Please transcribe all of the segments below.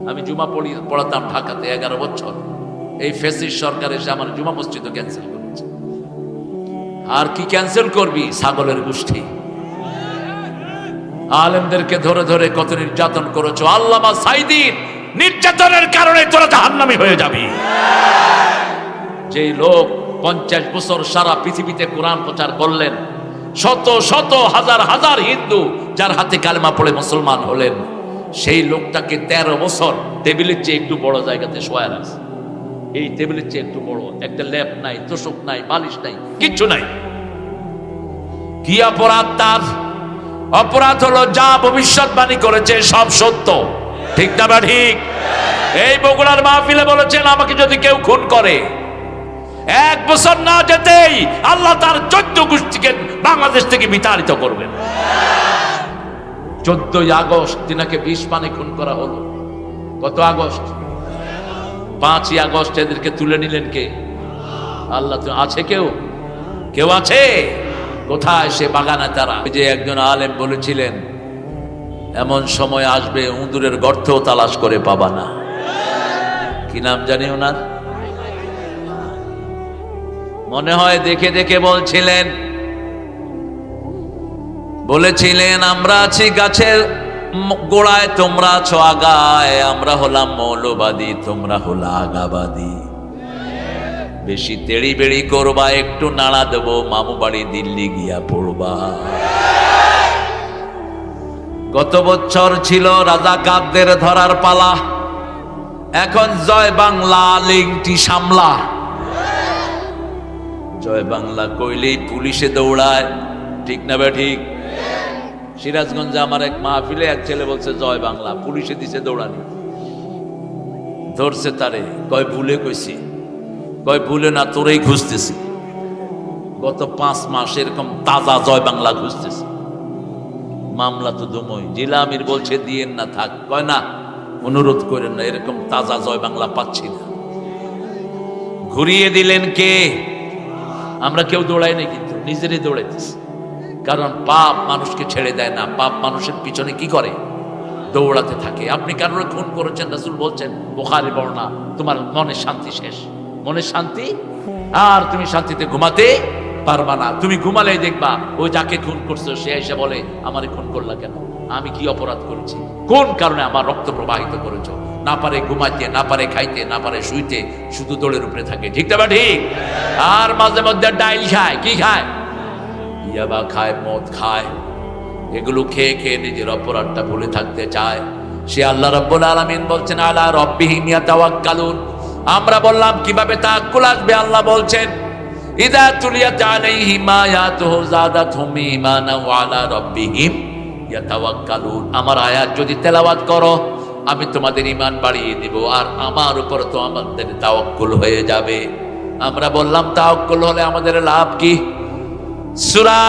আমি জুমা পড়ি পড়াতাম ঢাকাতে এগারো বছর। এই ফেসিস সরকার এসে আমার জুমা মসজিদও ক্যান্সেল করেছে। আর কি ক্যান্সেল করবি? ছাগলের গোষ্ঠী। আলেমদেরকে ধরে ধরে কত নির্যাতন করেছ। আল্লামা সাইদিন, নির্যাতনের কারণে তোরা জাহান্নামী হয়ে যাবি। যেই লোক পঞ্চাশ বছর সারা পৃথিবীতে কোরআন প্রচার করলেন, শত শত হাজার হাজার হিন্দু যার হাতে কালেমা পড়ে মুসলমান হলেন। সেই লোকটাকে তেরো বছর টেবিলের চেয়ে একটু বড় জায়গাতে শোয়া রাখছে। এই টেবিলের চেয়ে একটু বড়। একটা ল্যাপ নাই, তোষক নাই, বালিশ নাই, কিচ্ছু নাই। কি অপরাধ তার? অপরাধ হলো যা ভবিষ্যৎবাণী করেছে, সব সত্য। ঠিক না বা ঠিক? এই বগুড়ার মাহফিলে বলেছেন, আমাকে যদি কেউ খুন করে, এক বছর না যেতেই আল্লাহ তার চোদ্দ গোষ্ঠীকে বাংলাদেশ থেকে বিতাড়িত করবেন। চোদ্দই আগস্ট তিনাকে বিষ পানি খুন করা হলো। কত আগস্ট? পাঁচই আগস্ট এদেরকে তুলে নিলেন কে? আল্লাহ আছে কেউ? কেউ আছে? কোথায় সে বাগানে তারা? যে একজন আলেম বলেছিলেন, এমন সময় আসবে, উঁদুরের গর্তেও তালাশ করে পাবা না। কি নাম জানি ওনার? মনে হয় দেখে দেখে বলছিলেন বলেছিলেন, আমরা আছি গাছের গোড়ায়, তোমরা আছো আগায়। আমরা হলাম মৌলবাদী, তোমরা হলো আগাবাদী। বেশি তেড়ি বেড়ি করবা, একটু নাড়া দেবো, মামু বাড়ি দিল্লি গিয়া পড়বা। গত বছর ছিল রাজা কাবদের ধরার পালা। এখন জয় বাংলা লিঙ্কটি সামলা। জয় বাংলা কইলেই পুলিশে দৌড়ায়। ঠিক না বে ঠিক? সিরাজগঞ্জে আমার এক মাহফিলে এক ছেলে বলছে, জয় বাংলা, পুলিশে দিছে দৌড়ানি। ধরছে তারে, কয় ভুলে কইছি, কয় ভুলে না তোরেই খুঁজতেছি। গত পাঁচ মাস এরকম তাজা জয় বাংলা খুঁজতেছি। মামলা তো দমই। জিলা আমির বলছে, দিয়েন না, থাক। কয়, না, অনুরোধ করেন না, এরকম তাজা জয় বাংলা পাচ্ছি না। ঘুরিয়ে দিলেন কে? আমরা কেউ দৌড়াই না কিন্তু, নিজেরই দৌড়াইতেছি। কারণ পাপ মানুষকে ছেড়ে দেয় না। পাপ মানুষের পিছনে কি করে? দৌড়াতে থাকে। আপনি কারোর খুন করেছেন, রাসুল বলছেন বোখারি বর্ণা তোমার মনের শান্তি শেষ। মনের শান্তি? আর তুমি শান্তিতে ঘুমাতে পারবা না। তুমি ঘুমালেই দেখবা ওই যাকে খুন করছ, সে এসে বলে, আমারে খুন করলা কেন? আমি কি অপরাধ করেছি? কোন কারণে আমার রক্ত প্রবাহিত করেছ? না পারে ঘুমাইতে, না পারে খাইতে, না পারে শুইতে, শুধু দৌড়ের উপরে থাকে। ঠিক না ঠিক? আর মাঝে মধ্যে ডাইল খায়। কি খায়? ইয়াবা খায়, মদ খায়। এগুলো খেয়ে খেয়ে নিজের অপরাধটা ভুলে থাকতে চায়। সে আল্লাহ রব্বুল আলামিন বলছেন, আলা রব্বিহিম ইয়াতাওয়াক্কালুন। আমরা বললাম, কীভাবে তাআক্কুল আসবে? আল্লাহ বলছেন, ইদা তুলিয়াত আলাইহিম আয়াতুহু যাদাতহুম ঈমানা ওয়া আলা রব্বিহিম ইয়াতাওয়াক্কালুন। আমার আয়াত যদি তেলাওয়াত করো, আমি তোমাদের ঈমান বাড়িয়ে দিব আর আমার উপর তো আমাদের তাওয়াক্কুল হয়ে যাবে। আমরা বললাম, তাওয়াক্কুল হলে আমাদের লাভ কি? সূরা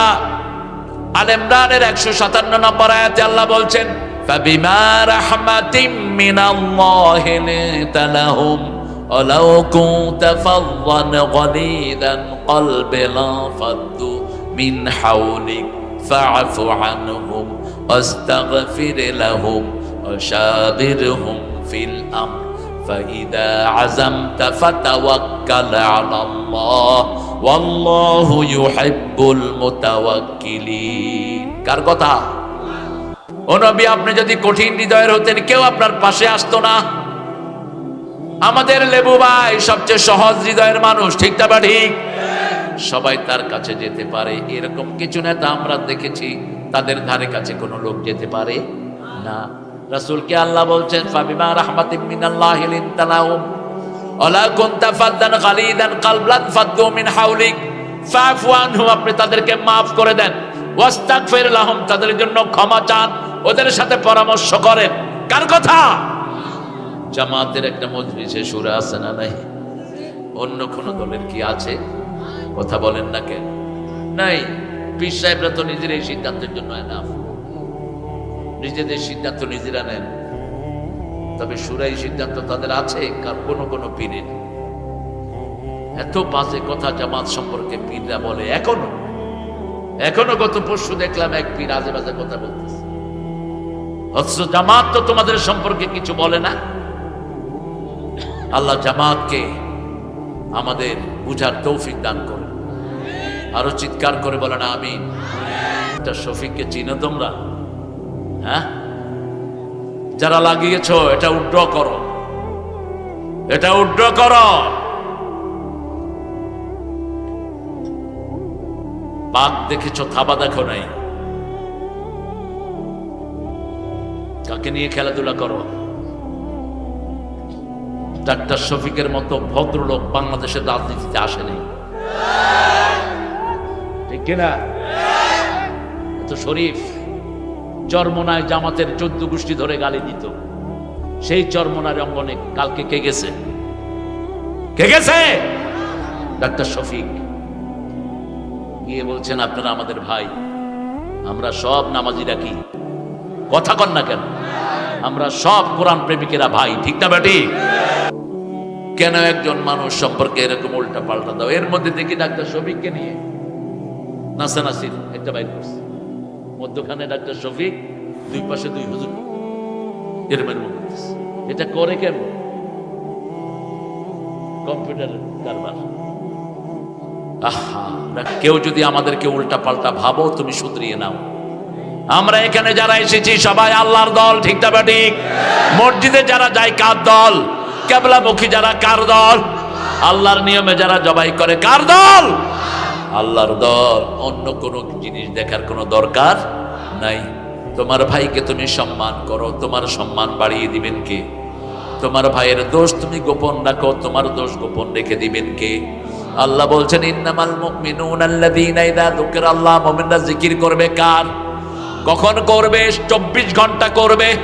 আল ইমরানের একশো সাতান্ন নম্বর আয়াতে আল্লাহ বলছেন فبما رحمة من الله لنت لهم ولو كنت فظا غليظ القلب لانفضوا من حولك فاعف عنهم واستغفر لهم وشاورهم في الأمر فإذا عزمت فتوكل على الله والله يحب المتوكلين কার কথা ও নবী আপনি যদি কঠিন হৃদয়ের হতেন কেউ আপনার পাশে আসতো না আমাদের লেবু ভাই সবচেয়ে সহজ হৃদয়ের মানুষ ঠিক না বা ঠিক সবাই তার কাছে যেতে পারে এরকম কিছু নেতা আমরা দেখেছি তাদের ধারে কাছে কোনো লোক যেতে পারে না রাসূলকে আল্লাহ বলছেন, ফাবিমা রাহমাতিম মিনাল্লাহি লিনতালাহুম ওয়ালা কুনতা ফাদ্দান গালিদান কালবান ফাদ্দু মিন হাওলিক ফাফু আনহু, আপনি তাদেরকে maaf করে দেন, ওয়াস্তাগফির লাহুম, তাদের জন্য ক্ষমা চান, ওদের সাথে পরামর্শ করেন। কার কথা? জামাতের একটা মজলিসে সুরে আছে না নাই? অন্য কোন দলের কি আছে? কথা বলেন না কেন? নাই। পীর সাহেবরা তো নিজের এই সিদ্ধান্তের জন্য এনাফ। নিজেদের সিদ্ধান্ত নিজেরা নেন। তবে সুরাই সিদ্ধান্ত তাদের আছে কোনো কোনো পীরের। এত বাজে কথা জামাত সম্পর্কে পীররা বলে, এখনও এখনও গত পরশু দেখলাম এক পীর আজে বাজে কথা বলতেছে। অথচ জামাত তো তোমাদের সম্পর্কে কিছু বলে না। আল্লাহ জামাতকে আমাদের বুঝার তৌফিক দান করে আরও চিৎকার করে বলে না আমি শফিককে চিনো তোমরা? হ্যাঁ? যারা লাগিয়েছ, এটা উড্র করো। এটা উড্র করো। বাঘ দেখেছ, থাবা দেখো নাই। কাকে নিয়ে খেলাধুলা করো? ডাক্তার শফিকের মতো ভদ্রলোক বাংলাদেশের রাজনীতিতে আসেনি ঠিক কিনা? তো শরীফ। চরমনায় জামাতের চোদ্দ গোষ্ঠী ধরে গালি দিত। সেই চরমনার অঙ্গনে কালকে কে গেছে? কে গেছে? ডাক্তার শফিক। গিয়ে বলছেন, আপনারা আমাদের ভাই। আমরা সব নামাজিরা কি? কথা কন না কেন? আমরা সব কোরআন প্রেমিকেরা ভাই, ঠিক না বেটি কেন একজন মানুষ সম্পর্কে এরকম উল্টা পাল্টা দাও? এর মধ্যে দেখি ডাক্তার শফিককে নিয়ে নাসা নাসির একটা বাইর করছে। মধ্যখানে ডাক্তার শফিক, দুই পাশে দুই হুজুর। এরম এরম করতেছে এটা করে কেন কম্পিউটার কারবার। আহা কেউ যদি আমাদেরকে উল্টা পাল্টা ভাবো, তুমি শুধরিয়ে নাও। আমরা এখানে যারা এসেছি, সবাই আল্লাহর দল, ঠিক না ঠিক? মসজিদে যারা যায়, কার দল? কেবলামুখী যারা, কার দল? আল্লাহর নিয়মে যারা জবাই করে, কার দল? আল্লাহর দল, অন্য কোনো জিনিস দেখার কোনো দরকার নাই। তোমার ভাইকে তুমি সম্মান করো, তোমার সম্মান বাড়িয়ে দিবেন কে? তোমার ভাইয়ের দোষ তুমি গোপন রাখো, তোমার দোষ গোপন রেখে দিবেন কে? আল্লাহ বলছেন, ইন্নামাল মুমিনুন আল্লাযীনা ইযা যুকিরা আল্লাহ মুমিনরা জিকির করবে কার? কখন করবে? চব্বিশ ঘণ্টা করবে?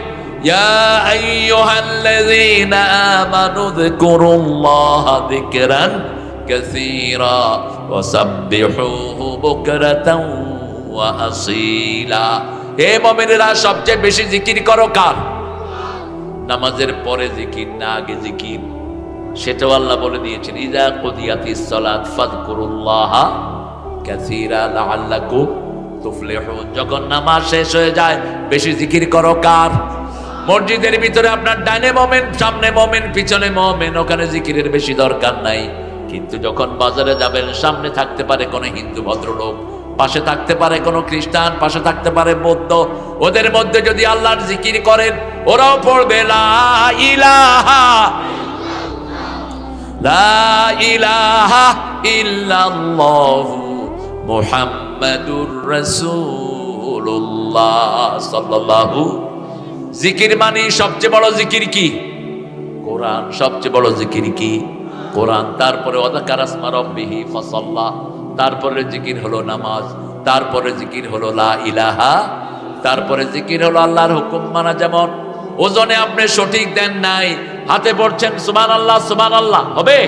ইয়া আইয়ুহাল্লাযীনা আমানু যকুরুল্লাহা যিকরান সাব্বিহুহু বুকরাতাও ওয়া আসীলা হে মুমিনেরা, সবচেয়ে বেশি জিকির করো কার? নামাজের পরে জিকির না, আগে জিকির। সেটাও আল্লাহ বলে দিয়েছেন ইজা কুদিয়াতিস সালাত ফাযকুরুল্লাহ কাসীরা লাআল্লাকুম তুফলিহুন। যখন নামাজ শেষ হয়ে যায়, বেশি জিকির করো কার? মসজিদের ভিতরে আপনার ডাইনে মোমেন, সামনে মোমেন, পিছনে মোমেন, ওখানে জিকিরের বেশি দরকার নাই। কিন্তু যখন বাজারে যাবেন, সামনে থাকতে পারে কোনো হিন্দু ভদ্রলোক, পাশে থাকতে পারে কোনো খ্রিস্টান, পাশে থাকতে পারে বৌদ্ধ। ওদের মধ্যে যদি আল্লাহর জিকির করেন, ওরাও পড়বে, লা ইলাহা লা ইলাহা ইল্লাল্লাহু মুহাম্মাদুর রাসূলুল্লাহ সাল্লাল্লাহু জিকির মানে সবচেয়ে বড় জিকির কি? কোরআন সবচেয়ে বড় জিকির কি? কোরআন, তারপরে রব্বিহি ফাসাল্লাহ তারপরে জিকির হলো নামাজ, তারপরে জিকির হলো লা ইলাহা, তারপরে জিকির হলো আল্লাহর হুকুম মানা যেমন। ওজনে আপনি সঠিক দেন নাই, হাতে পড়ছেন সুমান আল্লাহ সুমান আল্লাহ হবে?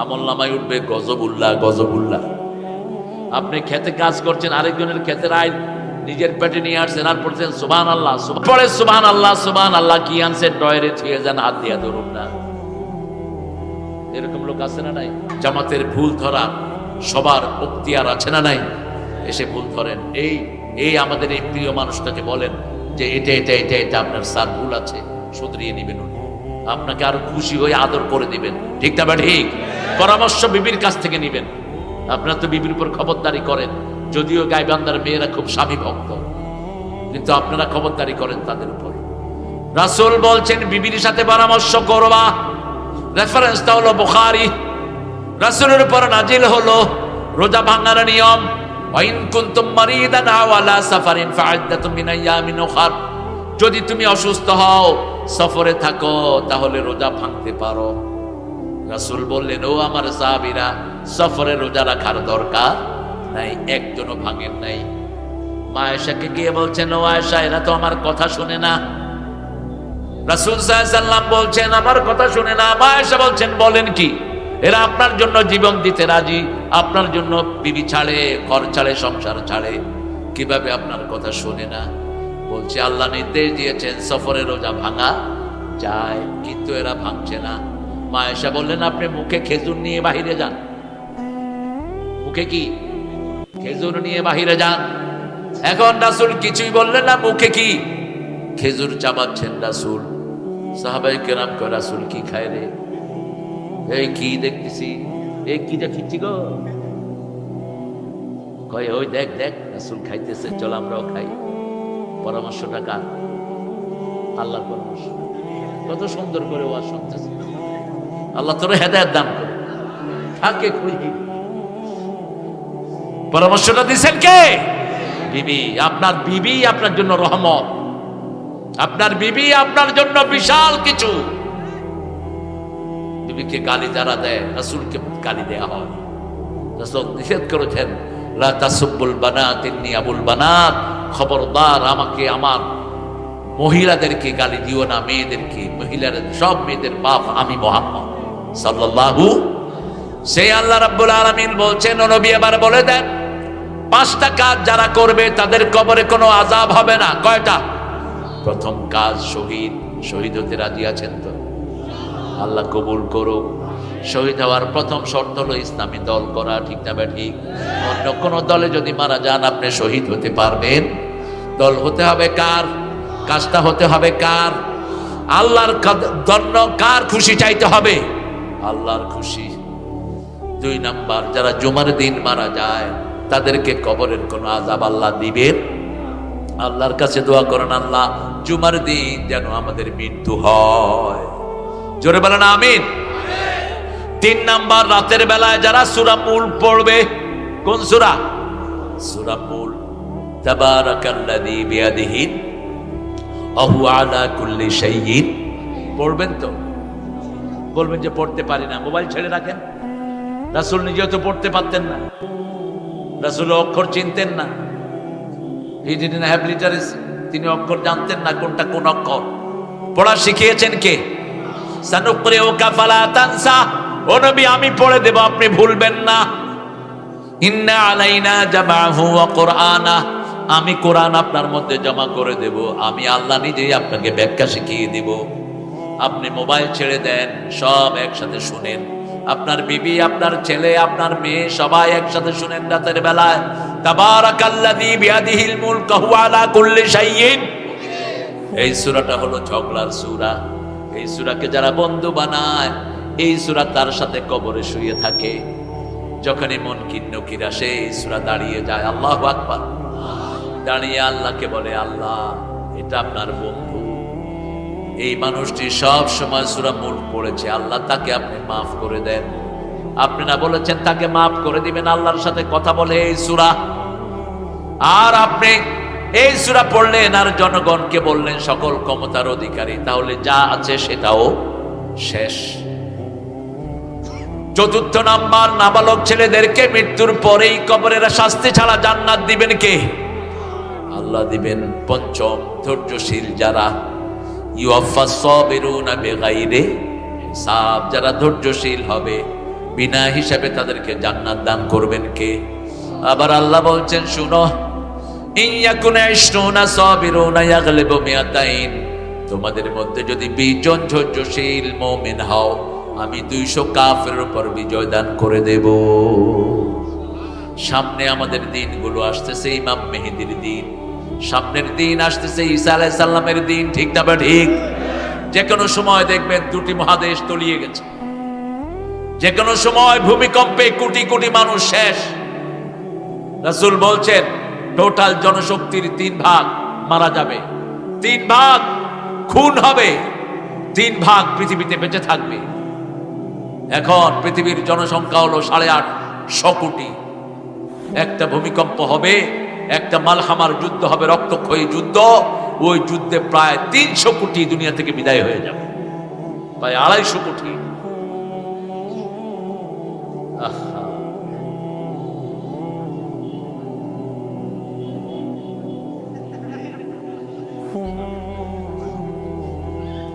আমল নামায় উঠবে গজবুল্লাহ গজবুল্লাহ। আপনি খেতে কাজ করছেন, আরেকজনের ক্ষেতের আইন নিজের পেটে নিয়ে আসছেন আর পড়ছেন সুবান আল্লাহ পরে সুবান আল্লাহ সুবান আল্লাহ কি আনছেন? ডয়েরে থুয়ে যান, হাত দিয়া ধরুন না। এরকম লোক আছে না নাই? জামাতের ভুল ধরা সবার অক্তিয়ার আছে না নাই? এসে ভুল ধরেন। এই এই আমাদের এই প্রিয় মানুষটাকে বলেন যে এটা এটা এটা এটা আপনার স্যার ভুল আছে, শুধরিয়ে নেবেন আপনাকে আরও খুশি হয়ে আদর করে দিবেন। ঠিক না ঠিক? পরামর্শ বিবির কাছ থেকে নেবেন। আপনার তো বিবির উপর খবরদারি করেন। যদিও গাইবান্দার মেয়েরা খুব স্বামী ভক্ত, কিন্তু আপনারা খবরদারি করেন তাদের উপর। রাসূল বলছেন, বিবির সাথে পরামর্শ করবা। রেফারেন্সটা হলো বুখারী রাসূলের উপর নাজিল হলো রোজা ভাঙার নিয়ম ওয়াইন কুনতুম মারিদান আও আলা সাফারিন ফাইদ্দাতুম মিন আইয়ামিন উখার যদি তুমি অসুস্থ হও সফরে থাকো তাহলে রোজা ভাঙতে পারো রাসূল বললেন ও আমার সাহাবীরা সফরে রোজা রাখার দরকার নাই একজনও ভাঙেন নাই মা আয়েশাকে গিয়ে বলছেন ও আয়েশা এরা তো আমার কথা শুনে না রাসূল বলছেন, আমার কথা শুনে না আয়েশা বলছেন, বলেন কি? এরা আপনার জন্য জীবন দিতে রাজি, আপনার জন্য বিবি ছাড়ে, ঘর ছাড়ে, সংসার ছাড়ে। কীভাবে আপনার কথা শুনে না? বলছে, আল্লাহ নির্দেশ দিয়েছেন সফরে রোজা ভাঙা যায়, কিন্তু এরা ভাঙছে না। মা এসা বললেন, আপনি মুখে খেজুর নিয়ে বাহিরে যান। মুখে কি? খেজুর নিয়ে বাহিরে যান। এখন রাসুল কিছুই বললেন না, মুখে কি? খেজুর চাবাচ্ছেন রাসুল। সাহাবাই কেরাম কয়, রাসুল কি খায় রে? এই কি দেখতেছি? এই কি দেখিছি গো? কয়, ওই দেখ দেখ, রাসুল খাইতেছে, চল আমরাও খাই। পরামর্শটা কার? পরামর্শ। কত সুন্দর করে ওয়াজ শুনতেছে। আল্লাহ তোর হেদায়ত দান করে। খুঁজি পরামর্শটা দিচ্ছেন কে? বিবি, আপনার বিবি আপনার জন্য রহমত। আপনার বিবি আপনার জন্য বিশাল কিছু। বিবিকে গালি যারা দেয়, রাসুলকে গালি দেয়া হয়। রাসুল নিষেধ করেছেন, লা তাসুব্বুল বানাত, ইন্নী আবুল বানাত। খবরদার, আমাকে আমার মহিলাদেরকে গালি দিও না, মেয়েদেরকে। মহিলার সব মেয়েদের বাপ আমি মোহাম্মদ সাল্লাল্লাহু সেই আল্লাহ রাব্বুল আলামিন বলছেন নবী, এবার বলে দেন, পাঁচটা কাজ যারা করবে তাদের কবরে কোনো আজাব হবে না। কয়টা? প্রথম কাজ শহীদ শহীদ হতে রাজি আছেন তো? আল্লাহ কবুল করুক। শহীদ হওয়ার প্রথম শর্ত হলো ইসলামী দল করা, ঠিক না বা ঠিক? অন্য কোনো দলে যদি মারা যান, আপনি শহীদ হতে পারবেন। দল হতে হবে কার? কাজটা হতে হবে কার? আল্লাহর জন্য কার খুশি চাইতে হবে? আল্লাহর খুশি। দুই নাম্বার, যারা জুমার দিন মারা যায়, তাদেরকে কবরের কোনো আজাব আল্লাহ দিবেন? আল্লাহর কাছে দোয়া করেন, আল্লাহ, জুমার দিন যেন আমাদের মৃত্যু হয়। জোরে বলেন, আমিন। তিন নাম্বার, রাতের বেলায় যারা সুরা মূল পড়বে, কোন সুরা? সুরা মূল। তাবারাকাল্লাযী বিয়াদিহি, আহু আলা কুল্লি শাইইন। পড়বেন তো? বলবেন যে পড়তে পারি না। মোবাইল ছেড়ে রাখেন। রাসূল নিজেও তো পড়তে পারতেন না। রাসূল অক্ষর চিনতেন না। হি ডিডন্ট হ্যাভ লিটারেসি তিনি অক্ষর জানতেন না কোনটা কোন অক্ষর। পড়া শিখিয়েছেন কে? সানুকরে ও কাফালা তানসা। ও নবী, আমি পড়ে দেব, আপনি ভুলবেন না। ইন্না আলাইনা জামাহু ওয়া কুরআনা। আমি কোরআন আপনার মধ্যে জমা করে দেব। আমি আল্লাহ নিজেই আপনাকে ব্যাখ্যা শিখিয়ে দেব। আপনি মোবাইল ছেড়ে দেন, সব একসাথে শুনেন। আপনার বিবি, আপনার ছেলে, আপনার মেয়ে সবাই একসাথে শুনেন রাতের বেলায়। তাবারাকাল্লাযী বিয়াদিহিল মুলকু ওয়া আলা কুল্লি শাইইন। এই সূরাটা হলো ঝগড়ার সূরা। এই সূরাকে যারা বন্ধু বানায়, এই সূরা তার সাথে কবরে শুয়ে থাকে। যখনই মন কিন্নকির আসে, এই সূরা দাঁড়িয়ে যায়, আল্লাহু আকবার। দাঁড়িয়ে আল্লাহকে বলে, আল্লাহ, এটা আপনার বন্ধু। এই মানুষটি সব সময় সুরা মূল পড়েছে। আল্লাহ তাকে আপনি মাফ করে দেন। আপনি না বলেছেন তাকে মাফ করে দিবেন, আল্লাহর সাথে কথা বলে এই সুরা। আর আপনি এই সুরা পড়লেন আর জনগণকে বললেন, সকল ক্ষমতার অধিকারী, তাহলে যা আছে সেটাও শেষ। চতুর্থ নাম্বার, নাবালক ছেলেদেরকে মৃত্যুর পরেই কবরের শাস্তি ছাড়া জান্নাত দিবেন কে? আল্লাহ দিবেন পঞ্চম ধৈর্যশীল যারা ইউআফা সাবিরুনা বিগাইরে, হিসাব যারা ধৈর্যশীল হবে, বিনা হিসাবে তাদেরকে জান্নাত দান করবেন কে? আবার আল্লাহ বলছেন, শুনো তোমাদের মধ্যে যদি 20 জন ধৈর্যশীল মুমিন হও, আমি 200 কাফের উপর বিজয় দান করে দেব। সামনে আমাদের দিনগুলো আসতেছে, ইমাম মেহেদির দিন। সামনের দিন আসতেছে, ঈসা আলাইহিস সালামের দিন, ঠিক না বা ঠিক? যে কোনো সময় দেখবেন দুটি মহাদেশ তলিয়ে গেছে। যে কোনো সময় ভূমিকম্পে কোটি কোটি মানুষ শেষ। রাসূল বলছেন টোটাল জনশক্তির তিন ভাগ মারা যাবে। তিন ভাগ খুন হবে। তিন ভাগ পৃথিবীতে বেঁচে থাকবে। এখন পৃথিবীর জনসংখ্যা হলো সাড়ে আটশো কোটি। একটা ভূমিকম্প হবে একটা মালহামার যুদ্ধ হবে, রক্তক্ষয়ী যুদ্ধ, ওই যুদ্ধে প্রায় তিনশো কোটি দুনিয়া থেকে বিদায় হয়ে যাবে। প্রায় আড়াইশো কোটি।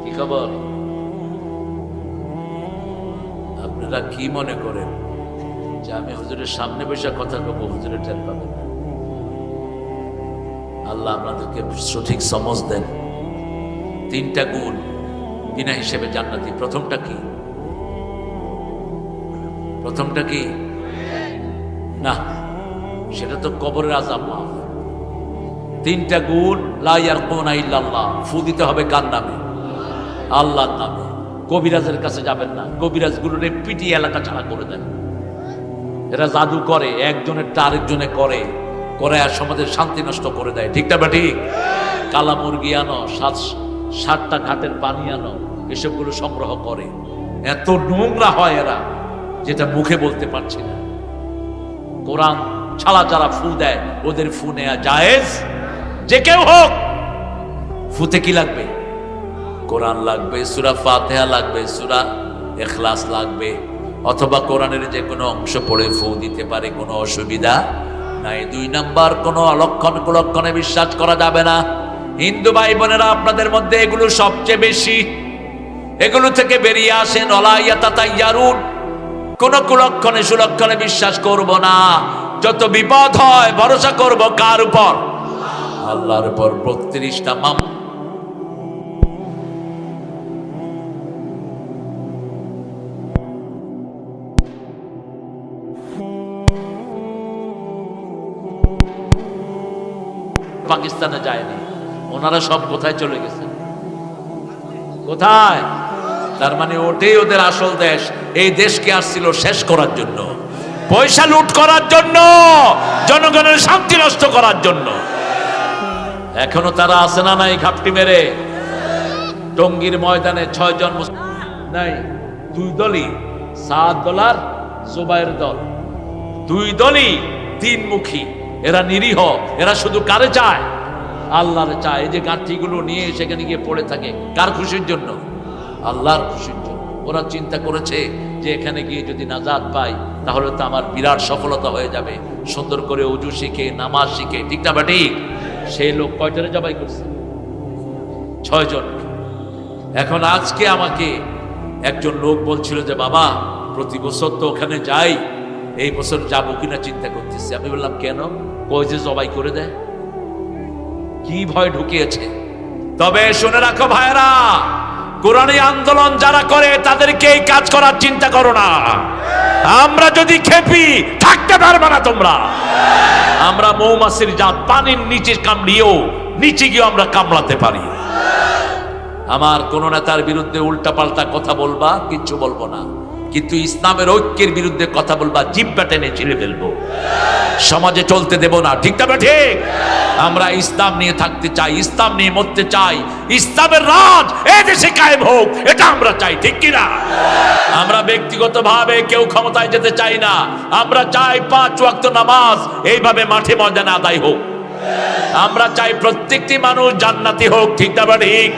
কি খবর? আপনারা কি মনে করেন যে আমি হুজুরের সামনে বসে কথা কব, হুজুরের টের পাবেন। আল্লাহ আপনাদেরকে সঠিক সমজ দেন। তিনটা গুণ বিনা হিসেবে জান্নাতি। প্রথমটা কি? প্রথমটা কি? না, সেটা তো কবরের আজাব মাফ তিনটা গুণ লাইয়ার কোন ইল্লাল্লাহ, ফু দিতে হবে কার নামে? আল্লাহর নামে। কবিরাজের কাছে যাবেন না। কবিরাজ গুলোরে পিটি এলাকা ছাড়া করে দেন। এরা জাদু করে, একজনের আরেকজনে করে। করে আর সমাজের শান্তি নষ্ট করে দেয়। ঠিকটা বা ঠিক? কালা মুরগি আনো, সাত সাতটা ঘাটের পানি আনো, এসবগুলো সংগ্রহ করে। এত নোংরা হয় এরা, যেটা মুখে বলতে পারছি না। কোরআন ছাড়া যারা ফু দেয়, ওদের ফু নেয়া জায়েজ? যে কেউ হোক, ফুতে কি লাগবে? কোরআন লাগবে, সুরা ফাতেহা লাগবে, সুরা এখলাস লাগবে, অথবা কোরআনের যে কোনো অংশ পড়ে ফু দিতে পারে, কোনো অসুবিধা নাই। দুই নাম্বার, কোনো অলক্ষণ কুলক্ষণে বিশ্বাস করা যাবে না। হিন্দু ভাই বোনেরা আপনাদের মধ্যে এগুলো সবচেয়ে বেশি। এগুলো থেকে বেরিয়ে আসেন অলাইয়াতা তাইয়ারুন কোন কুলক্ষণে, সুলক্ষণে বিশ্বাস করব না। যত বিপদ হয়, ভরসা করব কার উপর? আল্লাহর উপর। বত্রিশটা মাম পাকিস্তানে যায়নি। ওনারা সব কোথায় চলে গেছে? কোথায়? তার মানে ওটাই ওদের আসল দেশ। এই দেশকে আসছিল শেষ করার জন্য। পয়সা লুট করার জন্য, জনগণের শান্তি নষ্ট করার জন্য। এখনও তারা আছে না নাই ঘাপটি মেরে? টঙ্গীর ময়দানে ছয় জন নাই, দুই দলই সাত দলার জোবাইয়ের দল। দুই দলই তিনমুখী। এরা নিরীহ, এরা শুধু কারে চায়? আল্লাহর চায় এই যে গাঁঠিগুলো নিয়ে সেখানে গিয়ে পড়ে থাকে। কার খুশির জন্য? আল্লাহর খুশির জন্য। ওরা চিন্তা করেছে যে এখানে গিয়ে যদি নাজাদ পাই, তাহলে তো আমার বিরাট সফলতা হয়ে যাবে। সুন্দর করে উজু শিখে, নামাজ শিখে, ঠিক না ঠিক সেই লোক কয়টারে জবাই করছে? ছয় জন এখন আজকে আমাকে একজন লোক বলছিল যে, বাবা, প্রতি বছর তো ওখানে যাই। এই বছর যাব কিনা চিন্তা করতেছি। আমি বললাম, কেন? কই যে জবাই করে দেয়? কি ভয় ঢুকিয়েছে? তবে শুনে রাখো ভাইরা কোরআনী আন্দোলন যারা করে, তাদেরকে এই কাজ করার চিন্তা করো না। আমরা যদি খেপি, থাকতে পারবে না তোমরা। আমরা মৌমাছির জাত, পানির নিচে কামড়িয়েও, নিচে গিয়ে আমরা কামড়াতে পারি। আমার কোন নেতার বিরুদ্ধে উল্টাপাল্টা কথা বলবা, কিচ্ছু বলব না। কিন্তু ইসলামের ঐক্যের বিরুদ্ধে কথা বলবা, জিব্বা টেনে ছিঁড়ে ফেলব। সমাজে চলতে দেব না, ঠিক তবে ঠিক? আমরা ইসলাম নিয়ে থাকতে চাই, ইসলাম নিয়ে মরতে চাই, ইসলামের রাজ এ দেশে কায়েম হোক, এটা আমরা চাই, ঠিক কিনা আমরা ব্যক্তিগতভাবে কেউ ক্ষমতায় যেতে চাই না, আমরা চাই পাঁচ ওয়াক্ত নামাজ, এইভাবে মাঠে ময়দানে আদায় হোক। আমরা চাই প্রত্যেকটি মানুষ জান্নাতি হোক, ঠিক না ঠিক?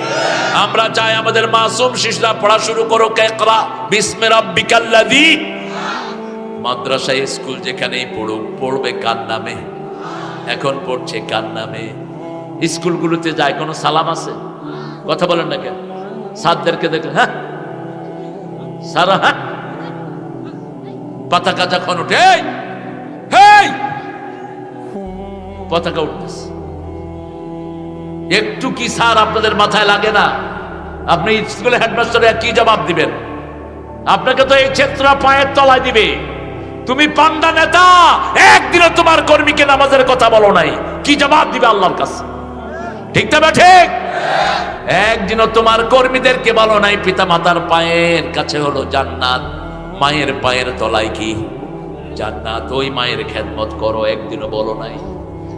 আমরা চাই আমাদের মাসুম শিশুরা পড়া শুরু করুক একরা বিস্মে রাব্বিকাল্লাযী। মাদ্রাসায় স্কুল যেখানেই পড়ুক, পড়বে কার নামে? এখন পড়ছে কার নামে? স্কুলগুলোতে যায়, কোনো সালাম আছে? কথা বলেন না কেন? সাদদেরকে দেখলে হ্যাঁ? সারা হ্যাঁ? পতাকা যখন উঠে পতাকা উঠতেছে। একটু কি স্যার আপনাদের মাথায় লাগে না? আপনি স্কুলে হেডমাস্টার কি জবাব দিবেন? আপনাকে তো এই ক্ষেত্র পায়ের তলায় দিবে। তুমি পান্ডা নেতা, একদিনও তোমার কর্মীকে নামাজের কথা বলো নাই। কি জবাব দিবে আল্লাহর কাছে? ঠিক তবে ঠিক? একদিনও তোমার কর্মীদেরকে বলো নাই পিতা মাতার পায়ের কাছে হলো জান্নাত, মায়ের পায়ের তলায় কি? জান্নাত, ওই মায়ের খেদমত করো, একদিনও বলো নাই।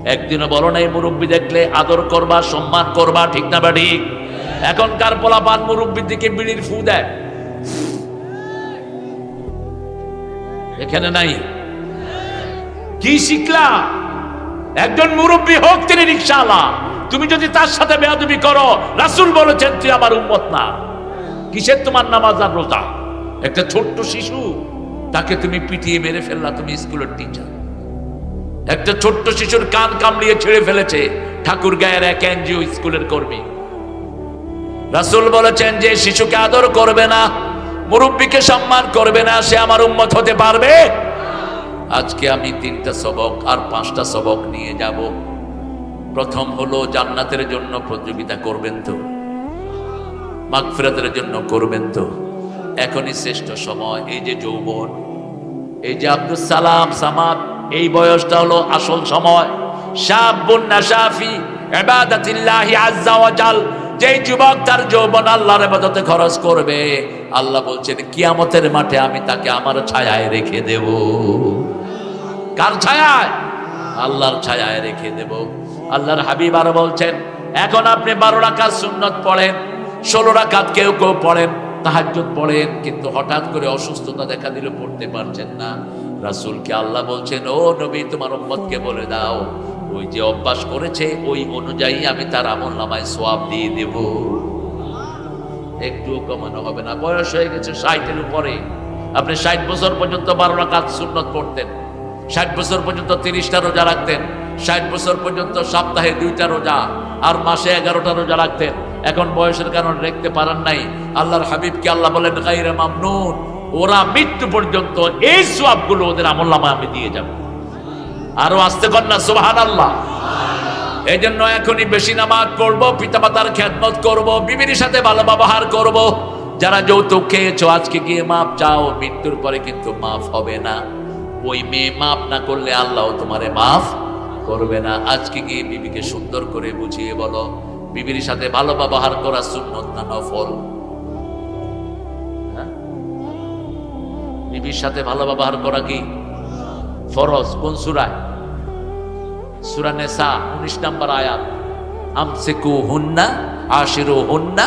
একদিনও বলো নাই, মুরব্বী দেখলে আদর করবা, সম্মান করবা, ঠিক না বা ঠিক? এখনকার পোলাপান মুরব্বীর দিকে বিড়ির ফু দেয়। এখানে নাই। কি শিখলা? একজন মুরব্বী হোক তিনি রিক্সাওয়ালা তুমি যদি তার সাথে বেয়াদবি করো, রাসূল বলেছেন, তুই আমার উম্মত না। কিসের তোমার নামাজ আর রোজা? একটা ছোট্ট শিশু, তাকে তুমি পিটিয়ে মেরে ফেললা, তুমি স্কুলের টিচার একটা ছোট্ট শিশুর কান কামড়িয়ে ছেড়ে ফেলেছে ঠাকুর গায়ের এক এনজিও স্কুলের কর্মী। রাসূল বলেছেন যে, শিশুকে আদর করবে না, মুরব্বীকে সম্মান করবে না, সে আমার উন্মত হতে পারবে। আজকে আমি তিনটা সবক আর পাঁচটা সবক নিয়ে যাব। প্রথম হলো জান্নাতের জন্য প্রতিযোগিতা করবেন তো, মাগফিরাতের জন্য করবেন তো। এখনই শ্রেষ্ঠ সময়, এই যে যৌবন, এই যে আব্দুল সালাম সামাদ এই বয়সটা হলো আসল সময়। শাবুন নাশাফি ইবাদাতিল্লাহি আজ্জা যেই যুবক তার যৌবন আল্লাহর মদতে খরচ করবে, আল্লাহ বলছেন, কিয়ামতের মাঠে আমি তাকে আমার ছায়ায় রেখে দেব। কার ছায়ায়? আল্লাহর ছায়ায় রেখে দেব। আল্লাহর হাবিব আর বলছেন, এখন আপনি বারো রাকাত সুন্নত পড়েন, ষোলো রাকাত কেউ কেউ পড়েন, তাহাজ্জুদ পড়েন, কিন্তু হঠাৎ করে অসুস্থতা দেখা দিল পড়তে পারছেন না। রাসূলকে আল্লাহ বলছেন, ও নবী, তোমার উম্মতকে বলে দাও, ওই যে অভ্যাস করেছে, ওই অনুযায়ী আমি তার আমল নামায় সোয়াব দিয়ে দেব। একটুও কমানো হবে না, বয়স হয়ে গেছে ষাটের উপরে। আপনি ষাট বছর পর্যন্ত বারো রাকাত সুন্নত করতেন ষাট বছর পর্যন্ত তিরিশটা রোজা রাখতেন, ষাট বছর পর্যন্ত সপ্তাহে দুইটা রোজা, আর মাসে এগারোটা রোজা রাখতেন। এখন বয়সের কারণে রাখতে পারেন নাই, আল্লাহর হাবিবকে আল্লাহ বলেন গাইরে মামনুন ওরা মৃত্যু পর্যন্ত এই সোয়াবগুলো ওদের আমল নামায় আমি দিয়ে যাব। আরও আসতে কর না সুবহান আল্লাহ এই জন্য এখনই বেশি নামাজ পড়ব, পিতামাতার খ্যাতমত করব, বিবির সাথে ভালো ব্যবহার করব। যারা যৌতুক খেয়েছো, আজকে গিয়ে মাপ চাও, মৃত্যুর পরে কিন্তু মাফ হবে না। ওই মেয়ে মাফ না করলে আল্লাহ তোমারে মাফ করবে না। আজকে গিয়ে বিবিকে সুন্দর করে বুঝিয়ে বলো, বিবির সাথে ভালো ব্যবহার করা সুন্নত না নফল? বিবির সাথে ভালো ব্যবহার করা কি? ফরজ, কোন সুরায়? সুরা নেসা, উনিশ নম্বর আয়াত। আমসিকু হুন্না আশিরু হুন্না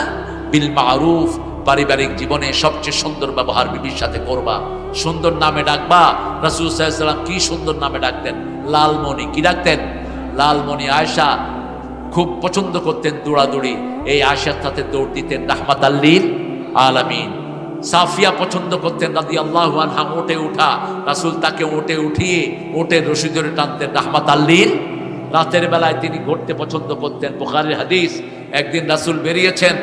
বিল মারুফ, পারিবারিক জীবনে সবচেয়ে সুন্দর ব্যবহার বিবির সাথে করবা। সুন্দর নামে ডাকবা। রাসূল সাল্লাম কি সুন্দর নামে ডাকতেন? লালমণি, কি ডাকতেন? লালমণি আয়েশা খুব পছন্দ করতেন দৌড়াদৌড়ি। এই আয়েশার সাথে দৌড় দিতেন রাহমাত আল্লিল আলামিন। সাফিয়া পছন্দ করতেন রাদি আল্লাহ আনহা, ওটে উঠা। রাসুল তাকে ওটে উঠিয়ে ওটে রশি ধরে টানতেন রাহমাত আল্লিল। রাতের বেলায় তিনি ঘুরতে পছন্দ করতেন। বুখারীর হাদিস, একদিন রাসুল বেরিয়েছেন,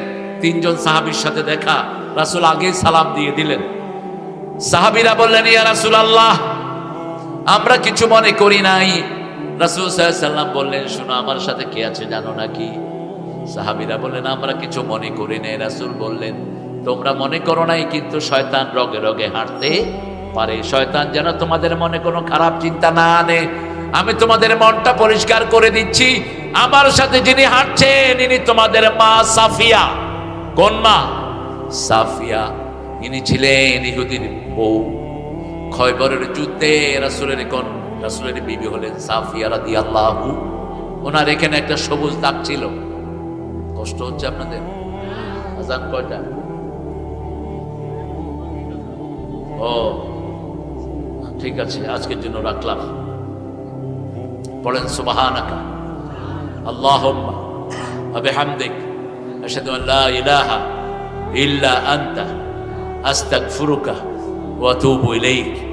তিনজন সাহাবীর সাথে দেখা। রাসুল আগেই সালাম দিয়ে দিলেন। সাহাবিরা বললেন, ইয়া রাসুল আল্লাহ আমরা কিছু মনে করি নাই। রাসুল সাল্লাম বললেন, শোনো, আমার সাথে কে আছে জানো নাকি? সাহাবীরা বললেন, আমরা কিছু মনে করি নাই। রাসুল বললেন তোমরা মনে করো নাই, কিন্তু শয়তান রগে রগে হাঁটতে পারে। শয়তান যেন তোমাদের মনে কোনো খারাপ চিন্তা না আনে। আমি তোমাদের মনটা পরিষ্কার করে দিচ্ছি। আমার সাথে যিনি হাঁটছেন, ইনি তোমাদের মা সাফিয়া। কোন মা? সাফিয়া। ইনি ছিলেন ইহুদির বউ। খয়বরের যুদ্ধে রাসুলের কোন, রাসুলের বিবি হলেন সাফিয়া রাদি আল্লাহু ওনার এখানে একটা সবুজ দাগ ছিল। কষ্ট হচ্ছে আপনাদের? আজান কয়টা? ও, ঠিক আছে, আজকের জন্য রাখলাম। পড়েন, সুবাহানাকা। আল্লাহ লা ইলাহা ইল্লা আনতা, আস্তাগফিরুকা ওয়া আতুবু ইলাইক।